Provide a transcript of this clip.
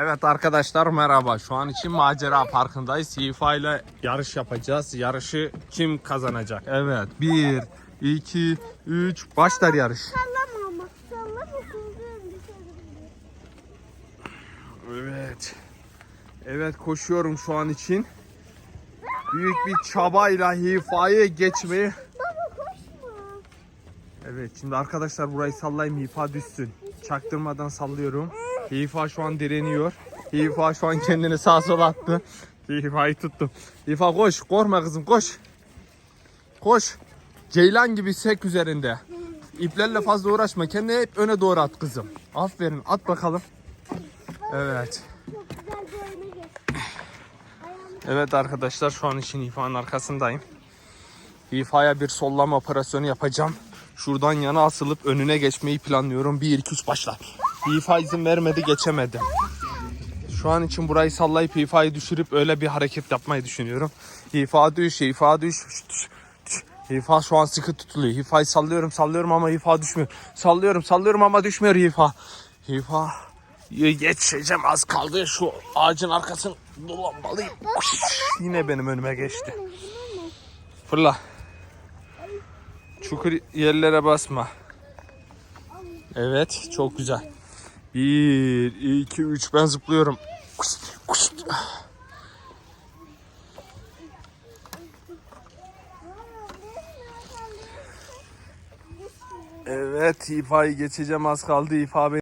Evet arkadaşlar merhaba. Şu an için macera parkındayız. Yifa ile yarış yapacağız. Yarışı kim kazanacak? Evet. 1, 2, 3. Başlar yarış. Sallama ama. Sallama düşebilir. Evet. Evet koşuyorum şu an için. Büyük bir çabayla Hifa'yı geçmeyi. Baba koşma. Evet şimdi arkadaşlar burayı sallayayım Hifa düşsün. Çaktırmadan sallıyorum. Hifa şu an direniyor. Hifa şu an kendini sağa sola attı. Hifa'yı tuttum. Hifa koş korkma kızım koş. Koş. Ceylan gibi sek üzerinde. İplerle fazla uğraşma. Kendini hep öne doğru at kızım. Aferin at bakalım. Evet. Evet arkadaşlar şu an için İFA'nın arkasındayım. İFA'ya bir sollama operasyonu yapacağım. Şuradan yana asılıp önüne geçmeyi planlıyorum. 1 2 3 başla. İFA izin vermedi geçemedim. Şu an için burayı sallayıp İFA'yı düşürüp öyle bir hareket yapmayı düşünüyorum. İFA düş, İFA düş. düş, düş. İFA şu an sıkı tutuluyor. İFA'yı sallıyorum, sallıyorum ama İFA düşmüyor. Sallıyorum, sallıyorum ama düşmüyor İFA. İFA geçeceğim az kaldı. Şu ağacın arkasını dolanmalıyım. Yine benim önüme geçti. Fırla. Çukur yerlere basma. Evet, çok güzel. 1, 2, 3 ben zıplıyorum. Evet, İfa'yı geçeceğim az kaldı. İfa beni